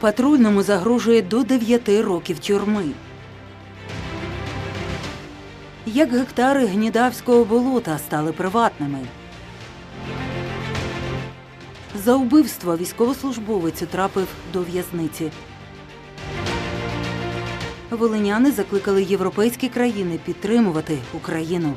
Патрульному загрожує до 9 років тюрми. Як гектари гнідавського болота стали приватними. За вбивство військовослужбовець трапив до в'язниці. Волиняни закликали європейські країни підтримувати Україну.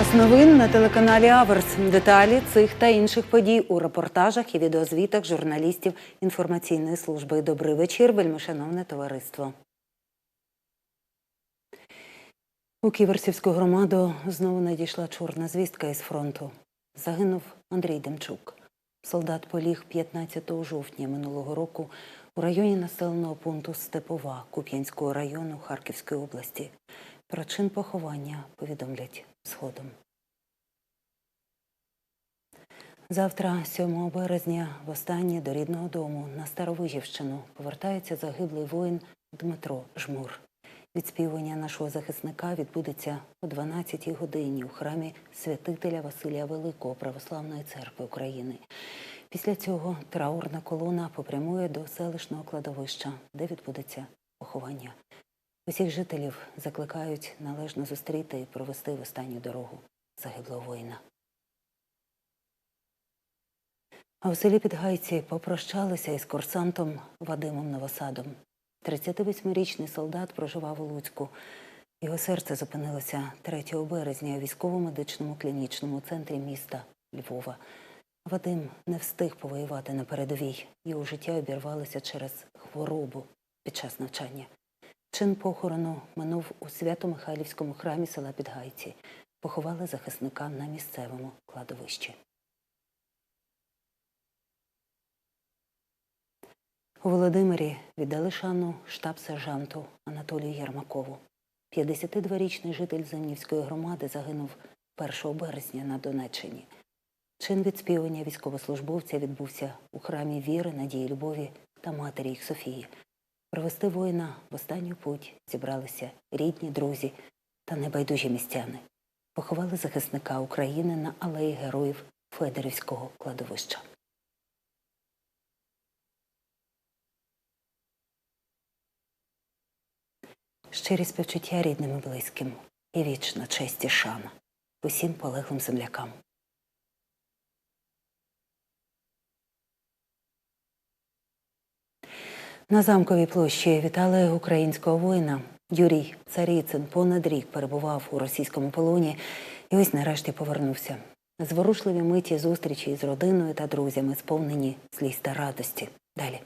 Час новин на телеканалі Аверс. Деталі цих та інших подій у репортажах і відеозвітах журналістів інформаційної служби. Добрий вечір, вельмишановне товариство. У Ківерсівську громаду знову надійшла чорна звістка із фронту. Загинув Андрій Демчук. Солдат поліг 15 жовтня минулого року у районі населеного пункту Степова Куп'янського району Харківської області. Причин поховання повідомлять згодом. Завтра, 7 березня, востаннє до рідного дому на Старовижівщину повертається загиблий воїн Дмитро Жмур. Відспівання нашого захисника відбудеться о 12-й годині у храмі святителя Василія Великого Православної церкви України. Після цього траурна колона попрямує до селищного кладовища, де відбудеться поховання. Усіх жителів закликають належно зустріти і провести в останню дорогу загиблого воїна. А у селі Підгайці попрощалися із курсантом Вадимом Новосадом. 38-річний солдат проживав у Луцьку. Його серце зупинилося 3 березня у військово-медичному клінічному центрі міста Львова. Вадим не встиг повоювати на передовій. Його життя обірвалося через хворобу під час навчання. Чин похорону минув у Свято-Михайлівському храмі села Підгайці. Поховали захисника на місцевому кладовищі. У Володимирі віддали шану штаб-сержанту Анатолію Єрмакову. 52-річний житель Зимнівської громади загинув 1 березня на Донеччині. Чин відспівання військовослужбовця відбувся у храмі віри, надії, любові та матері їх Софії. Провести воїна в останню путь зібралися рідні, друзі та небайдужі містяни. Поховали захисника України на алеї героїв Федорівського кладовища. Щирі співчуття рідним і близьким і вічна честь і шана усім полеглим землякам. На замковій площі вітали українського воїна. Юрій Царіцин понад рік перебував у російському полоні і ось нарешті повернувся. Зворушливі миті зустрічі з родиною та друзями, сповнені сліз та радості. Далі.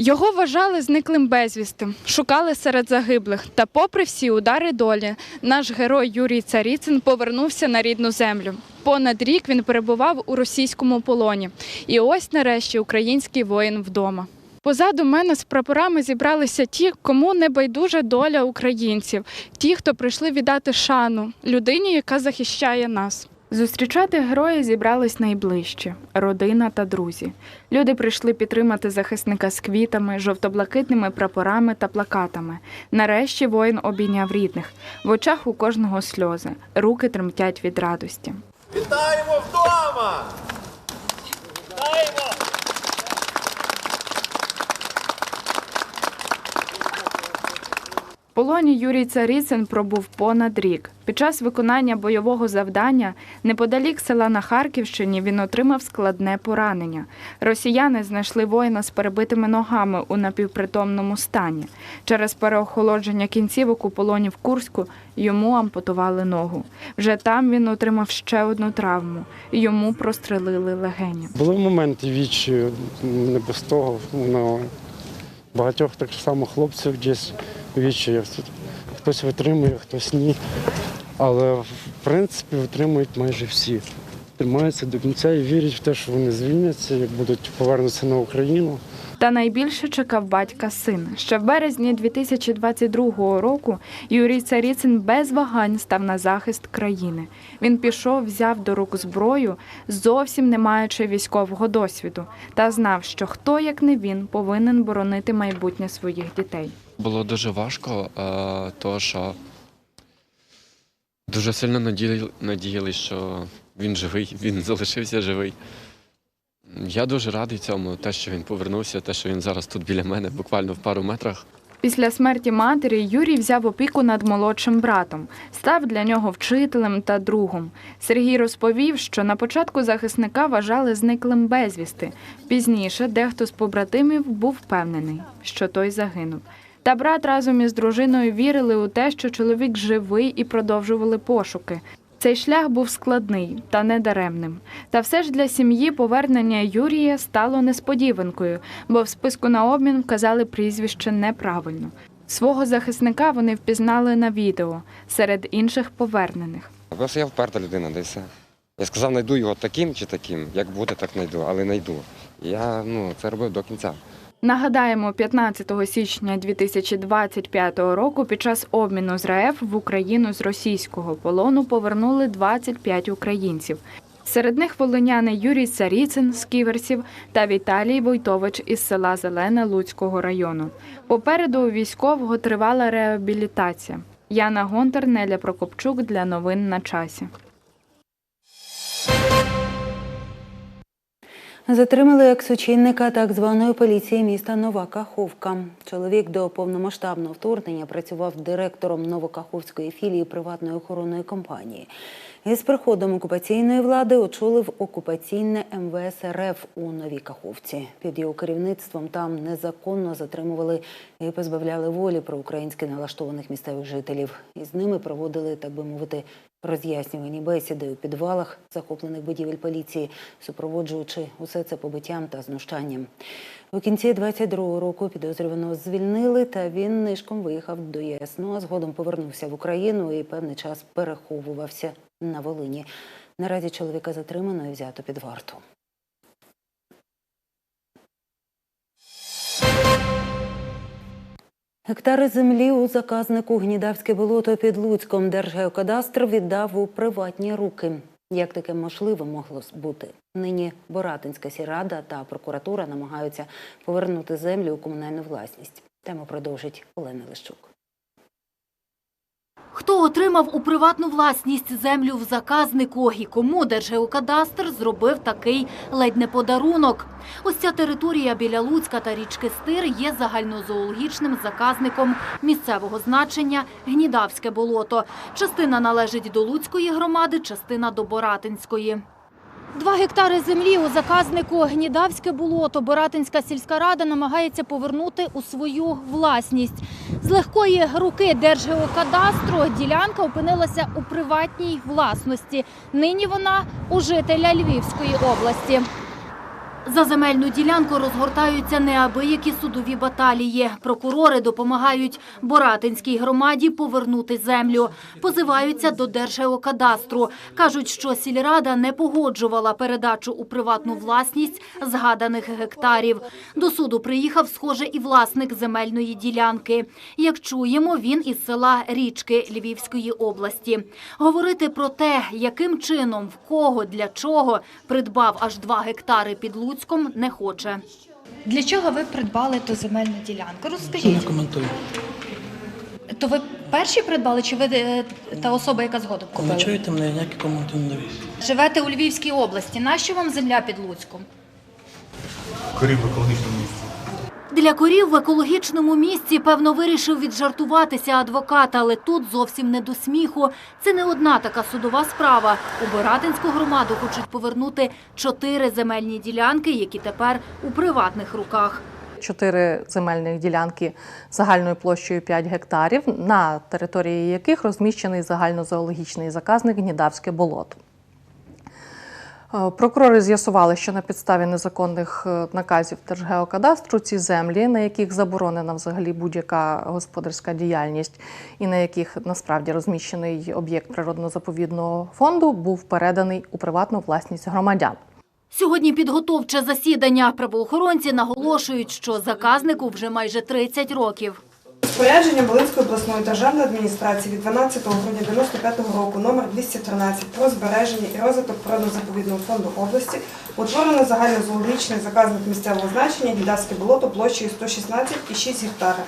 Його вважали зниклим безвісти, шукали серед загиблих. Та, попри всі удари долі, наш герой Юрій Царіцин повернувся на рідну землю. Понад рік він перебував у російському полоні. І ось нарешті український воїн вдома. Позаду мене з прапорами зібралися ті, кому не байдужа доля українців, ті, хто прийшли віддати шану людині, яка захищає нас. Зустрічати героя зібрались найближчі родина та друзі. Люди прийшли підтримати захисника з квітами, жовто-блакитними прапорами та плакатами. Нарешті воїн обійняв рідних. В очах у кожного сльози, руки тремтять від радості. Вітаємо вдома! Вітаємо! В полоні Юрій Царіцин пробув понад рік. Під час виконання бойового завдання неподалік села на Харківщині він отримав складне поранення. Росіяни знайшли воїна з перебитими ногами у напівпритомному стані. Через переохолодження кінцівок у полоні в Курську йому ампутували ногу. Вже там він отримав ще одну травму. Йому прострелили легені. Були моменти вічі, не без того. Ну, багатьох так само хлопців десь вічі. Хтось витримує, хтось ні. Але в принципі витримують майже всі. Тримаються до кінця і вірять в те, що вони звільняться і будуть повернутися на Україну. Та найбільше чекав батька син. Ще в березні 2022 року Юрій Царіцин без вагань став на захист країни. Він пішов, взяв до рук зброю, зовсім не маючи військового досвіду, та знав, що хто, як не він, повинен боронити майбутнє своїх дітей. Було дуже важко, е, тому що Дуже сильно надіяли, надіялись, що він живий, він залишився живий. Я дуже радий цьому, те, що він повернувся, те, що він зараз тут біля мене, буквально в пару метрах. Після смерті матері Юрій взяв опіку над молодшим братом, став для нього вчителем та другом. Сергій розповів, що на початку захисника вважали зниклим безвісти. Пізніше дехто з побратимів був впевнений, що той загинув. Та брат разом із дружиною вірили у те, що чоловік живий і продовжували пошуки. Цей шлях був складний та недаремним. Та все ж для сім'ї повернення Юрія стало несподіванкою, бо в списку на обмін вказали прізвище неправильно. Свого захисника вони впізнали на відео серед інших повернених. Просто я вперта людина, де все. Я сказав, знайду його таким чи таким, як буде, так знайду, але знайду. Я ну, це робив до кінця. Нагадаємо, 15 січня 2025 року під час обміну з РФ в Україну з російського полону повернули 25 українців. Серед них волиняни Юрій Царіцин з Ківерсів та Віталій Войтович із села Зелене Луцького району. Попереду у військового тривала реабілітація. Яна Гонтар, Неля Прокопчук для новин на часі. Затримали екс-очільника так званої поліції міста Нова Каховка. Чоловік до повномасштабного вторгнення працював директором Новокаховської філії приватної охоронної компанії. Із приходом окупаційної влади очолив окупаційне МВС РФ у Новій Каховці. Під його керівництвом там незаконно затримували і позбавляли волі проукраїнськи налаштованих місцевих жителів. І з ними проводили, так би мовити, роз'яснювані бесіди у підвалах захоплених будівель поліції, супроводжуючи усе це побиттям та знущанням. У кінці 22-го року підозрюваного звільнили, та він нишком виїхав до ЄС. Ну а згодом повернувся в Україну і певний час переховувався на Волині. Наразі чоловіка затримано і взято під варту. Гектари землі у заказнику Гнідавське болото під Луцьком Держгеокадастр віддав у приватні руки. Як таке можливо могло бути? Нині Боратинська сільрада та прокуратура намагаються повернути землю у комунальну власність. Тему продовжить Олена Лищук. Хто отримав у приватну власність землю в заказнику і кому Держгеокадастр зробив такий ледь не подарунок? Ось ця територія біля Луцька та річки Стир є загальнозоологічним заказником місцевого значення Гнідавське болото. Частина належить до Луцької громади, частина до Боратинської. Два гектари землі у заказнику Гнідавське болото Боратинська сільська рада намагається повернути у свою власність. З легкої руки Держгеокадастру ділянка опинилася у приватній власності. Нині вона у жителя Львівської області. За земельну ділянку розгортаються неабиякі судові баталії. Прокурори допомагають Боратинській громаді повернути землю. Позиваються до Держгеокадастру. Кажуть, що сільрада не погоджувала передачу у приватну власність згаданих гектарів. До суду приїхав, схоже, і власник земельної ділянки. Як чуємо, він із села Річки Львівської області. Говорити про те, яким чином, в кого, для чого придбав аж два гектари під Луцьком, не хоче. Для чого ви придбали ту земельну ділянку? Розкажіть. Не коментую. То ви перші придбали, чи ви е, та особа, яка згодом купила? Ви чуєте мене, ніякі коменти не даю. Живете у Львівській області. Нащо вам земля під Луцьком? Корів в екологічному місці. Для корів в екологічному місці, певно, вирішив віджартуватися адвокат, але тут зовсім не до сміху. Це не одна така судова справа. У Боратинську громаду хочуть повернути чотири земельні ділянки, які тепер у приватних руках. Чотири земельних ділянки загальною площею 5 гектарів, на території яких розміщений загальнозоологічний заказник Гнідавське болото. Е, Прокурори з'ясували, що на підставі незаконних е, наказів Держгеокадастру ці землі, на яких заборонена взагалі будь-яка господарська діяльність, і на яких насправді розміщений об'єкт природно-заповідного фонду, був переданий у приватну власність громадян. Сьогодні підготовче засідання. Правоохоронці наголошують, що заказнику вже майже 30 років. Розпорядження Волинської обласної державної адміністрації від 12 грудня 95 року номер 213 про збереження і розвиток природно-заповідного фонду області утворено загальнозоологічний заказник місцевого значення Гідавське болото площею 116,6 гектара.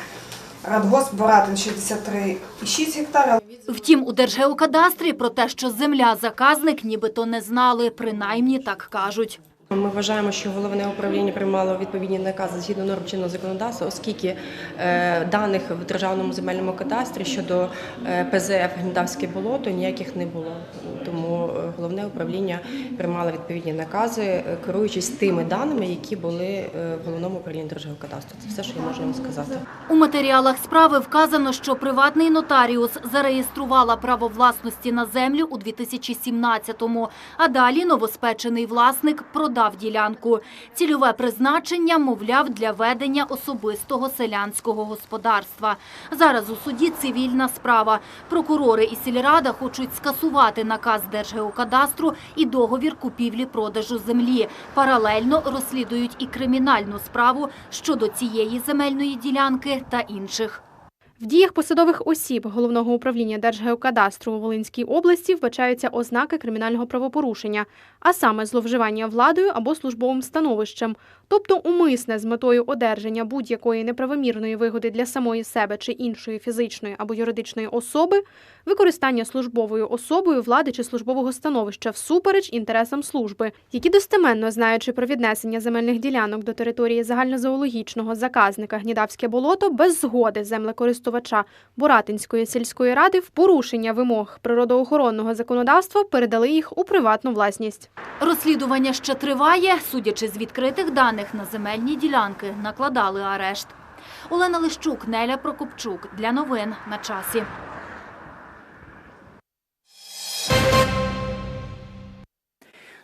Радгосп Боратин 63,6 гектара. Втім, у Держгеокадастрі про те, що земля заказник, нібито не знали, принаймні так кажуть. Ми вважаємо, що головне управління приймало відповідні накази згідно норм чинного законодавства, оскільки е, даних в державному земельному кадастрі щодо е, ПЗФ Гнідавське болото ніяких не було. Тому е, головне управління приймало відповідні накази, керуючись тими даними, які були в головному управлінні Держгеокадастру. Це все, що я можу вам сказати. У матеріалах справи вказано, що приватний нотаріус зареєструвала право власності на землю у 2017-му, а далі новоспечений власник продав ділянку. Цільове призначення, мовляв, для ведення особистого селянського господарства. Зараз у суді цивільна справа. Прокурори і сільрада хочуть скасувати наказ Держгеокадастру і договір купівлі-продажу землі. Паралельно розслідують і кримінальну справу щодо цієї земельної ділянки та інших. В діях посадових осіб Головного управління Держгеокадастру у Волинській області вбачаються ознаки кримінального правопорушення, а саме зловживання владою або службовим становищем, тобто умисне з метою одержання будь-якої неправомірної вигоди для самої себе чи іншої фізичної або юридичної особи, використання службовою особою влади чи службового становища всупереч інтересам служби, які достеменно знаючи про віднесення земельних ділянок до території загальнозоологічного заказника Гнідавське болото без згоди землекористувача Буратинської сільської ради в порушення вимог природоохоронного законодавства передали їх у приватну власність. Розслідування ще триває. Судячи з відкритих даних на земельні ділянки, накладали арешт. Олена Лищук, Неля Прокопчук. Для новин на часі. Thank you.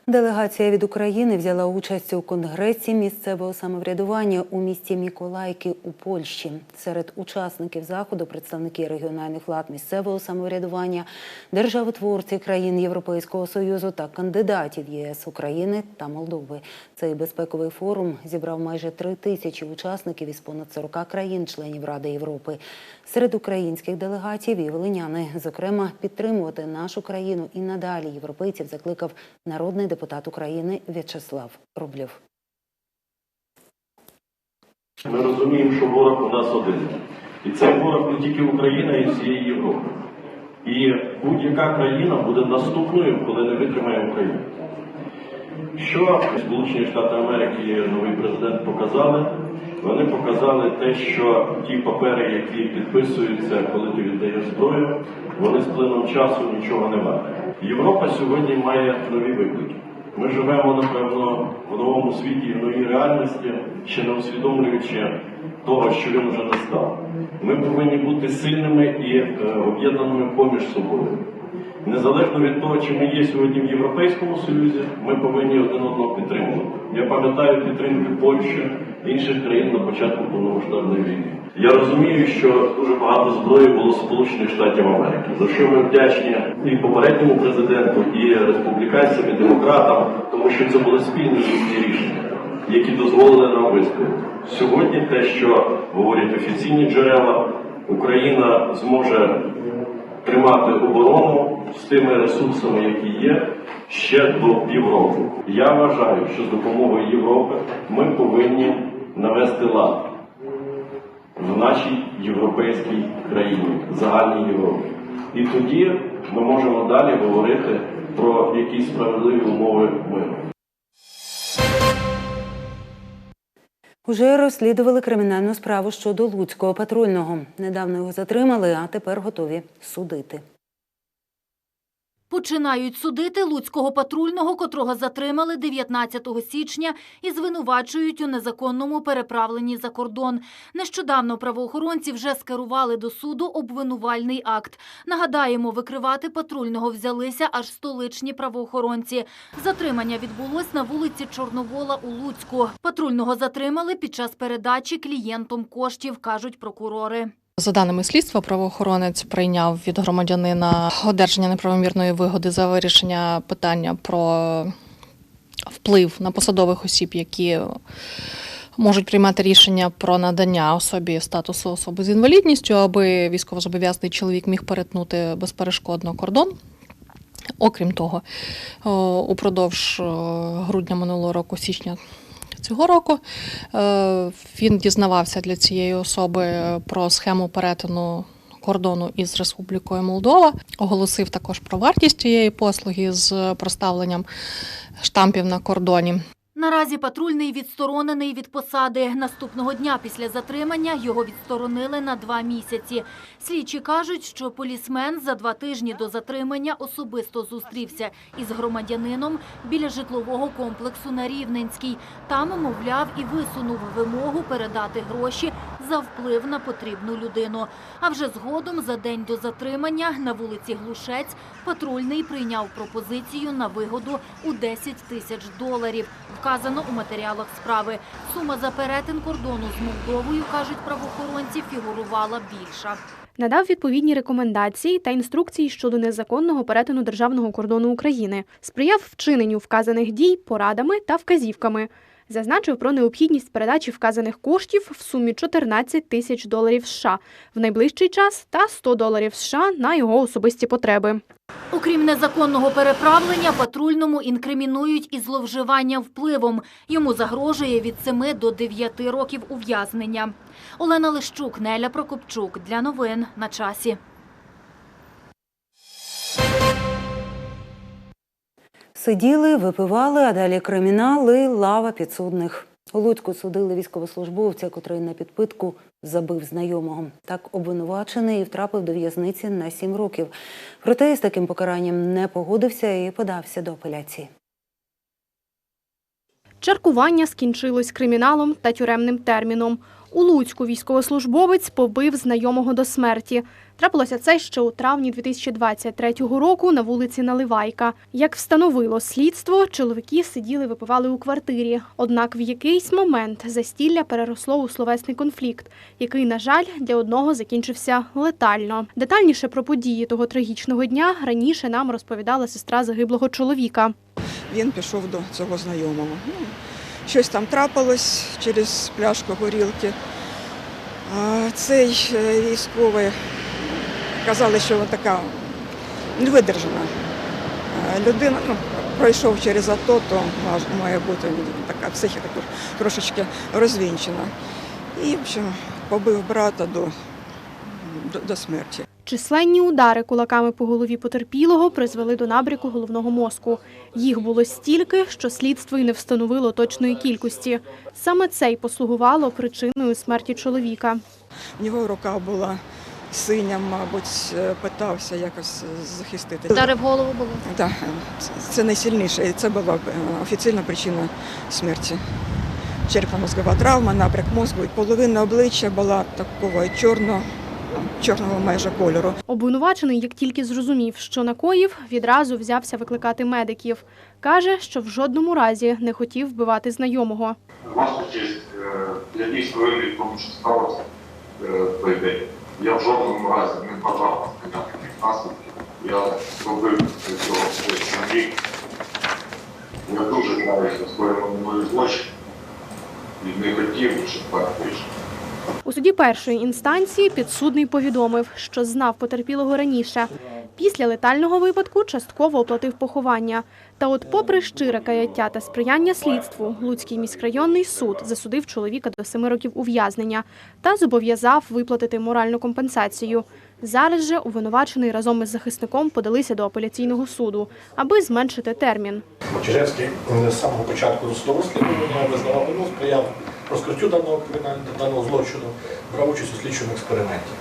Делегація від України взяла участь у конгресі місцевого самоврядування у місті Міколайки у Польщі. Серед учасників заходу представники регіональних влад місцевого самоврядування, державотворці країн Європейського союзу та кандидатів ЄС України та Молдови. Цей безпековий форум зібрав майже три тисячі учасників із понад 40 країн-членів Ради Європи. Серед українських делегатів і волиняни, зокрема, підтримувати нашу країну і надалі європейців закликав народний депутат України В'ячеслав Рублєв. Ми розуміємо, що ворог у нас один. І цей ворог не тільки Україна, а й всієї Європи. І будь-яка країна буде наступною, коли не витримає Україна. Що Сполучені Штати Америки новий президент показали? Вони показали те, що ті папери, які підписуються, коли ти віддаєш зброю, вони з плином часу нічого не варті. Європа сьогодні має нові виклики. Ми живемо, напевно, в новому світі, в новій реальності, ще не усвідомлюючи того, що він вже настав. Ми повинні бути сильними і е, об'єднаними поміж собою. Незалежно від того, чи ми є сьогодні в Європейському Союзі, ми повинні один одного підтримувати. Я пам'ятаю підтримки Польщі інших країн на початку повномасштабної війни. Я розумію, що дуже багато зброї було Сполучених Штатів Америки, за що ми вдячні і попередньому президенту, і республіканцям, і демократам, тому що це були спільні їхні рішення, які дозволили нам вистояти. Сьогодні те, що говорять офіційні джерела, Україна зможе тримати оборону з тими ресурсами, які є, ще до півроку. Я вважаю, що з допомогою Європи ми повинні навести лад в нашій європейській країні, загальній Європі. І тоді ми можемо далі говорити про якісь справедливі умови миру. Уже розслідували кримінальну справу щодо Луцького патрульного. Недавно його затримали, а тепер готові судити. Починають судити луцького патрульного, котрого затримали 19 січня і звинувачують у незаконному переправленні за кордон. Нещодавно правоохоронці вже скерували до суду обвинувальний акт. Нагадаємо, викривати патрульного взялися аж столичні правоохоронці. Затримання відбулось на вулиці Чорновола у Луцьку. Патрульного затримали під час передачі клієнтом коштів, кажуть прокурори. За даними слідства, правоохоронець прийняв від громадянина одержання неправомірної вигоди за вирішення питання про вплив на посадових осіб, які можуть приймати рішення про надання особі статусу особи з інвалідністю, аби військовозобов'язаний чоловік міг перетнути безперешкодно кордон. Окрім того, упродовж грудня минулого року, січня цього року. Е, Він дізнавався для цієї особи е, про схему перетину кордону із Республікою Молдова. Оголосив також про вартість цієї послуги з проставленням штампів на кордоні. Наразі патрульний відсторонений від посади. Наступного дня після затримання його відсторонили на два місяці. Слідчі кажуть, що полісмен за два тижні до затримання особисто зустрівся із громадянином біля житлового комплексу на Рівненській. Там, мовляв, і висунув вимогу передати гроші за вплив на потрібну людину. А вже згодом, за день до затримання, на вулиці Глушець, патрульний прийняв пропозицію на вигоду у 10 тисяч доларів. Вказано у матеріалах справи. Сума за перетин кордону з Молдовою, кажуть правоохоронці, фігурувала більша. Надав відповідні рекомендації та інструкції щодо незаконного перетину державного кордону України, сприяв вчиненню вказаних дій порадами та вказівками. Зазначив про необхідність передачі вказаних коштів в сумі 14 тисяч доларів США в найближчий час та 100 доларів США на його особисті потреби. Окрім незаконного переправлення, патрульному інкримінують і зловживання впливом. Йому загрожує від 7 до 9 років ув'язнення. Олена Лищук, Неля Прокопчук. Для новин на часі. Сиділи, випивали, а далі кримінал і лава підсудних. У Луцьку судили військовослужбовця, котрий на підпитку забив знайомого. Так обвинувачений і втрапив до в'язниці на сім років. Проте з таким покаранням не погодився і подався до апеляції. Чаркування скінчилось криміналом та тюремним терміном. У Луцьку військовослужбовець побив знайомого до смерті. Трапилося це ще у травні 2023 року на вулиці Наливайка. Як встановило слідство, чоловіки сиділи, випивали у квартирі. Однак в якийсь момент застілля переросло у словесний конфлікт, який, на жаль, для одного закінчився летально. Детальніше про події того трагічного дня раніше нам розповідала сестра загиблого чоловіка. Він пішов до цього знайомого. Щось там трапилось через пляшку горілки. Цей е, військовий казали, що вона така невидержана е, людина. Ну, пройшов через АТО, то має бути така психіка трошечки розвінчена. І в общем, побив брата до, до, до смерті. Численні удари кулаками по голові потерпілого призвели до набряку головного мозку. Їх було стільки, що слідство й не встановило точної кількості. Саме це й послугувало причиною смерті чоловіка. У нього рука була синя, мабуть, е, питався якось захистити. Удари в голову були. Так, це- найсильніше, це була е, офіційна причина смерті. Черепно-мозгова травма, набряк мозку, і половина обличчя була такого чорного, чорного майже кольору. Обвинувачений, як тільки зрозумів, що накоїв, відразу взявся викликати медиків. Каже, що в жодному разі не хотів вбивати знайомого. Ваша честь, е, я дійсно винний в тому, що сталося е, той день. Я в жодному разі не бажав сприйняти таких наслідків. Я зробив цього рік. Я дуже знаю, мною злочин і не хотів, щоб так вийшло. У суді першої інстанції підсудний повідомив, що знав потерпілого раніше. Після летального випадку частково оплатив поховання. Та от, попри щире каяття та сприяння слідству, Луцький міськрайонний суд засудив чоловіка до семи років ув'язнення та зобов'язав виплатити моральну компенсацію. Зараз же обвинувачений разом із захисником подалися до апеляційного суду, аби зменшити термін. Чижевський з самого початку судового розслідування визнавав вину, сприяв розкриттю даного кримінального даного злочину, брав участь у слідчому експерименті.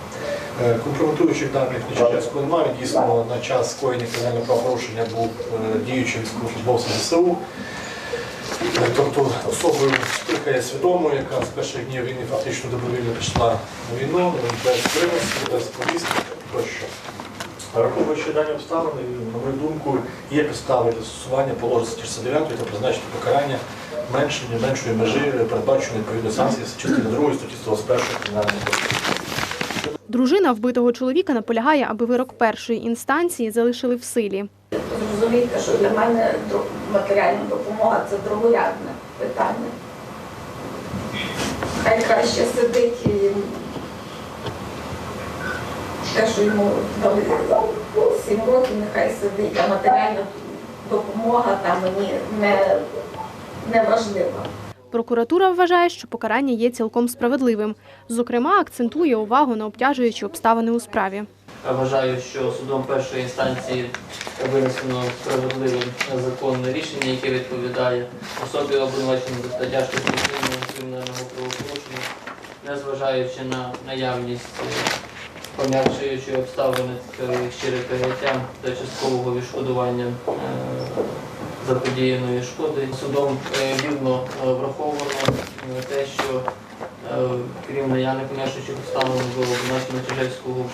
Е, Компрометуючих даних Нечижевського немає. Дійсно, на час скоєння кримінального правопорушення був е, діючим військовослужбовцем ЗСУ. Е, Тобто особою є свідомою, яка з перших днів війни фактично добровільно пішла на війну, без примусу, без повістки тощо. Враховуючи дані обставини, на мою думку, є підстави застосування положень статті 69 та призначити покарання меншення, меншої межі, передбаченої відповідно санкції з частини 2 статті 121 Кримінального кодексу. Дружина вбитого чоловіка наполягає, аби вирок першої інстанції залишили в силі. Зрозумійте, що для мене матеріальна допомога це другорядне питання. Хай краще сидить і те, що йому дали сім років, нехай сидить, а матеріальна допомога там мені не, не важлива. Прокуратура вважає, що покарання є цілком справедливим. Зокрема, акцентує увагу на обтяжуючі обставини у справі. Я вважаю, що судом першої інстанції винесено справедливе законне рішення, яке відповідає особі обвинуваченому за та тяжкості кримінального правопорушення, незважаючи на наявність е, пом'якшуючої обставини такої щире каяття та часткового відшкодування е, заподіяної шкоди. Судом е, вірно е, враховано е, те, що Крім наявних пом'якшуючих обставин до обвинувачення Чижевського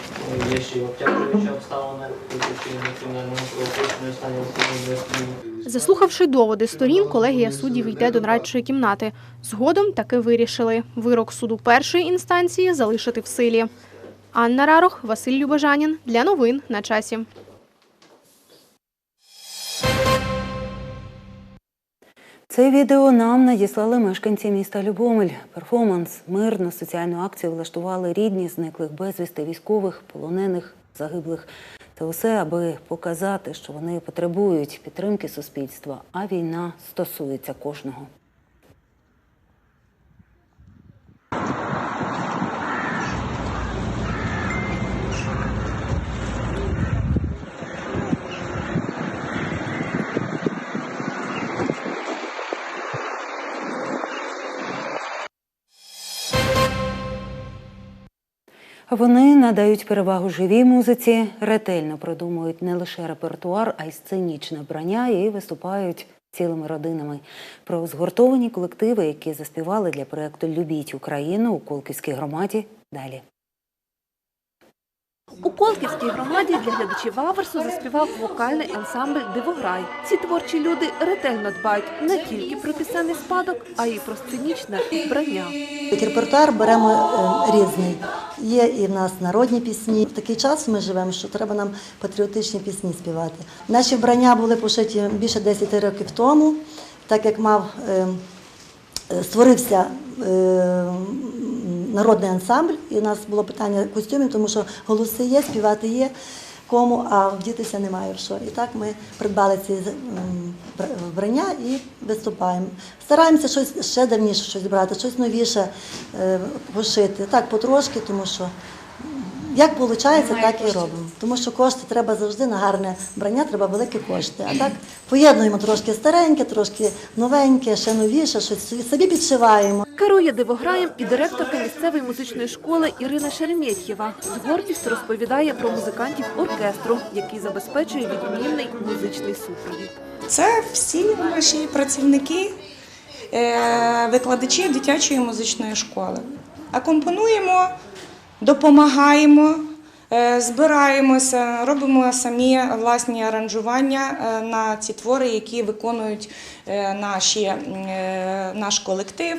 е, є ще й обтяжуючі обставини, вчинення кримінального правопорушення останнього служби Заслухавши доводи сторін, колегія суддів йде до нарадчої кімнати. Згодом таки вирішили вирок суду першої інстанції залишити в силі. Анна Рарох, Василь Любожанін. Для новин на часі. Це відео нам надіслали мешканці міста Любомель. Перформанс, мирну соціальну акцію влаштували рідні зниклих безвісти військових, полонених, загиблих. Це усе, аби показати, що вони потребують підтримки суспільства, а війна стосується кожного. Вони надають перевагу живій музиці, ретельно продумують не лише репертуар, а й сценічне брання і виступають цілими родинами. Про згуртовані колективи, які заспівали для проєкту Любіть Україну у Колківській громаді. Далі. У Колківській громаді для глядачів Аверсу заспівав вокальний ансамбль Дивограй. Ці творчі люди ретельно дбають не тільки про пісенний спадок, а й про сценічне вбрання. Репертуар беремо е, різний. Є і в нас народні пісні. В такий час ми живемо, що треба нам патріотичні пісні співати. Наші вбрання були пошиті більше 10 років тому, так як мав е, е, створився е, народний ансамбль, і у нас було питання костюмів, тому що голоси є, співати є. Кому, а вдітися немає в що. І так ми придбали ці м, вбрання і виступаємо. Стараємося щось ще давніше щось брати, щось новіше е, пошити. Так, потрошки, тому що як виходить, так і робимо. Тому що кошти треба завжди на гарне вбрання, треба великі кошти. А так поєднуємо трошки стареньке, трошки новеньке, ще новіше, щось собі підшиваємо. Керує дивограєм і директорка місцевої музичної школи Ірина Шереметьєва. З гордістю розповідає про музикантів оркестру, який забезпечує відмінний музичний супровід. Це всі наші працівники, е, викладачі дитячої музичної школи. Акомпонуємо, допомагаємо, е, збираємося, робимо самі власні аранжування е, на ці твори, які виконують наші, е, наш колектив.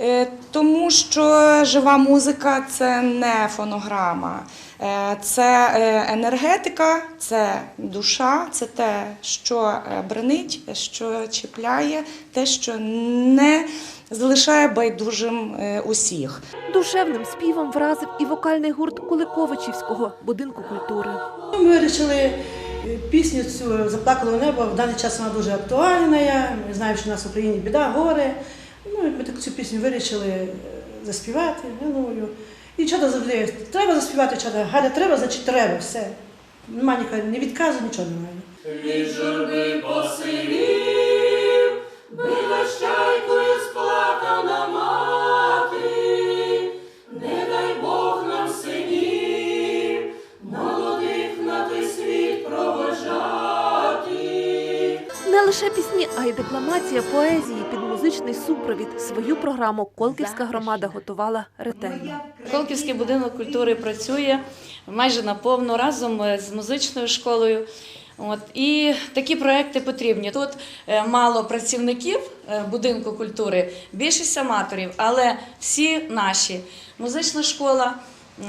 Е, Тому що жива музика це не фонограма, Е, це е, енергетика, це душа, це те, що е, бренить, що чіпляє, те, що не залишає байдужим е, усіх. Душевним співом вразив і вокальний гурт Куликовичівського будинку культури. Ми вирішили е, пісню цю заплакало небо. В даний час вона дуже актуальна. Ми знаємо, що у нас в Україні біда, горе. Ну, і ми таку цю пісню вирішили е, заспівати. Галою. І чого завжди треба заспівати, чого Галя, треба, значить треба, все. Нема ніякого ні відказу, нічого немає. Від журби посивів, била щайкою сплакана мати, лише пісні, а й декламація поезії під музичний супровід. Свою програму Колківська громада готувала ретельно. Колківський будинок культури працює майже наповну разом е, з музичною школою. От і такі проекти потрібні. Тут е, мало працівників е, будинку культури, більшість аматорів, але всі наші музична школа,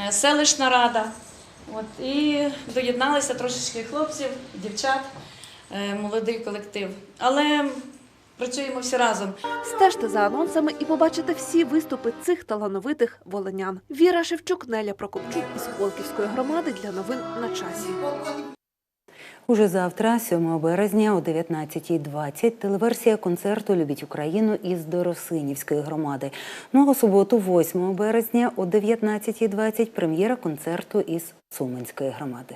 селищна рада. От і доєдналися трошечки хлопців, дівчат, молодий колектив. Але працюємо всі разом. Стежте за анонсами і побачите всі виступи цих талановитих волинян. Віра Шевчук, Неля Прокопчук із Колківської громади для новин на часі. Уже завтра, 7 березня о 19.20, телеверсія концерту Любіть Україну із Доросинівської громади. Ну а у суботу, 8 березня о 19.20, прем'єра концерту із Суменської громади.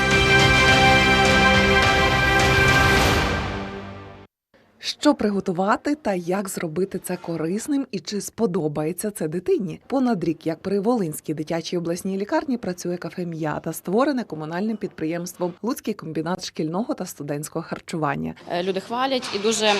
Що приготувати та як зробити це корисним і чи сподобається це дитині? Понад рік, як при Волинській дитячій обласній лікарні працює кафе М'ята, створене комунальним підприємством Луцький комбінат шкільного та студентського харчування. Е, Люди хвалять і дуже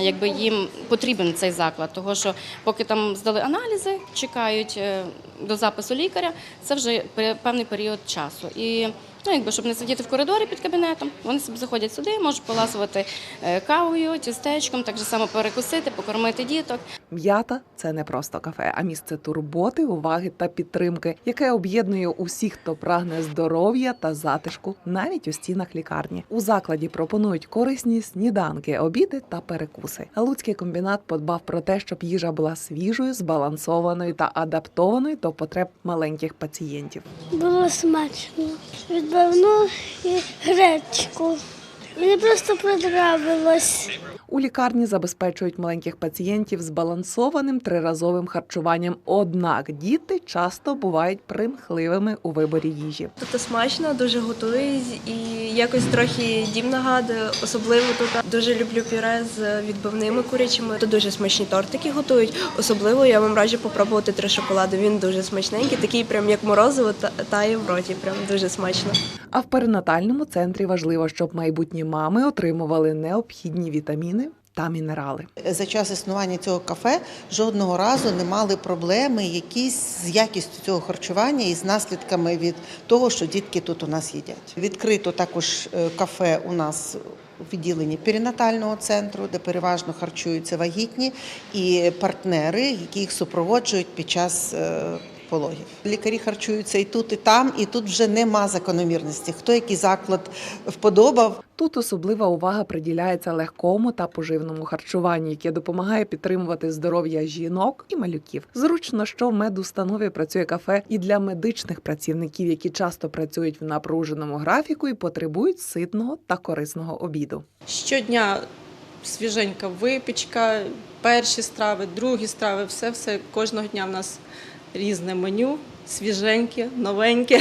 якби їм потрібен цей заклад, того що поки там здали аналізи, чекають е, до запису лікаря, це вже пе- певний період часу. І ну, якби щоб не сидіти в коридорі під кабінетом, вони собі заходять сюди, можуть поласувати е, кавою, тістечком, так же само перекусити, покормити діток. М'ята це не просто кафе, а місце турботи, уваги та підтримки, яке об'єднує усіх, хто прагне здоров'я та затишку, навіть у стінах лікарні. У закладі пропонують корисні сніданки, обіди та перекуси. Луцький комбінат подбав про те, щоб їжа була свіжою, збалансованою та адаптованою до потреб маленьких пацієнтів. Було смачно. Відбивну і гречку. Мені просто подобалось. У лікарні забезпечують маленьких пацієнтів збалансованим триразовим харчуванням. Однак діти часто бувають примхливими у виборі їжі. Тут смачно, дуже готують і якось трохи дім нагадує. Особливо тут дуже люблю пюре з відбивними курячими. Тут дуже смачні тортики готують. Особливо я вам раджу попробувати три шоколади. Він дуже смачненький, такий прям як морозиво та- тає в роті. Прям дуже смачно. А в перинатальному центрі важливо, щоб майбутні мами отримували необхідні вітаміни та мінерали. За час існування цього кафе жодного разу не мали проблеми якісь з якістю цього харчування і з наслідками від того, що дітки тут у нас їдять. Відкрито також е, кафе у нас у відділенні перинатального центру, де переважно харчуються вагітні і партнери, які їх супроводжують під час. Пологів лікарі харчуються і тут, і там, і тут вже нема закономірності. Хто який заклад вподобав, Тут особлива увага приділяється легкому та поживному харчуванню, яке допомагає підтримувати здоров'я жінок і малюків. Зручно, що в медустанові працює кафе і для медичних працівників, які часто працюють в напруженому графіку і потребують ситного та корисного обіду. Щодня свіженька випічка, перші страви, другі страви, все, все кожного дня в нас різне меню, свіженьке, новеньке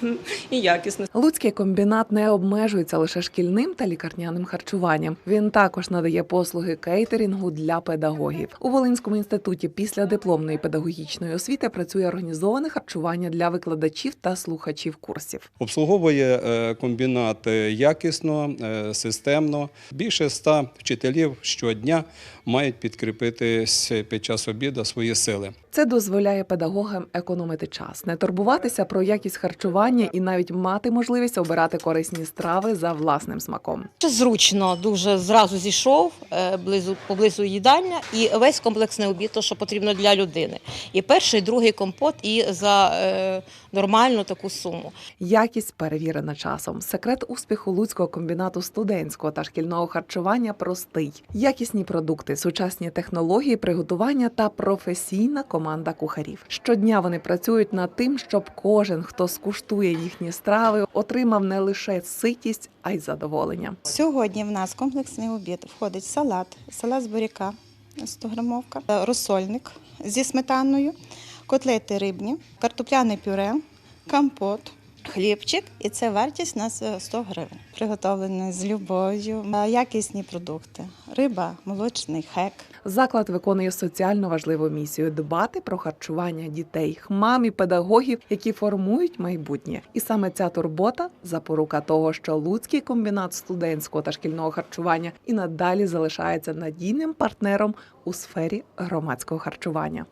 і якісне. Луцький комбінат не обмежується лише шкільним та лікарняним харчуванням. Він також надає послуги кейтерінгу для педагогів. У Волинському інституті після дипломної педагогічної освіти працює організоване харчування для викладачів та слухачів курсів. Обслуговує е, комбінат е, якісно, е, системно. Більше ста вчителів щодня мають підкріпитись під час обіду свої сили. Це дозволяє педагогам економити час, не турбуватися про якість харчування і навіть мати можливість обирати корисні страви за власним смаком. Зручно, дуже зразу зійшов е, близу поблизу їдальня і весь комплексний обід, то, що потрібно для людини. І перший, і другий компот, і за е, нормальну таку суму. Якість перевірена часом. Секрет успіху Луцького комбінату студентського та шкільного харчування простий: якісні продукти, сучасні технології приготування та професійна команда кухарів. Щодня вони працюють над тим, щоб кожен, хто скуштує їхні страви, отримав не лише ситість, а й задоволення. Сьогодні в нас комплексний обід. Входить салат, салат з буряка 100 грамовка, розсольник зі сметаною, котлети рибні, картопляне пюре, компот, хлібчик. І це вартість у нас е, 100 гривень. Приготовлений з любов'ю, якісні продукти. Риба, молочний хек. Заклад виконує соціально важливу місію дбати про харчування дітей, мам і педагогів, які формують майбутнє. І саме ця турбота запорука того, що Луцький комбінат студентського та шкільного харчування і надалі залишається надійним партнером у сфері громадського харчування.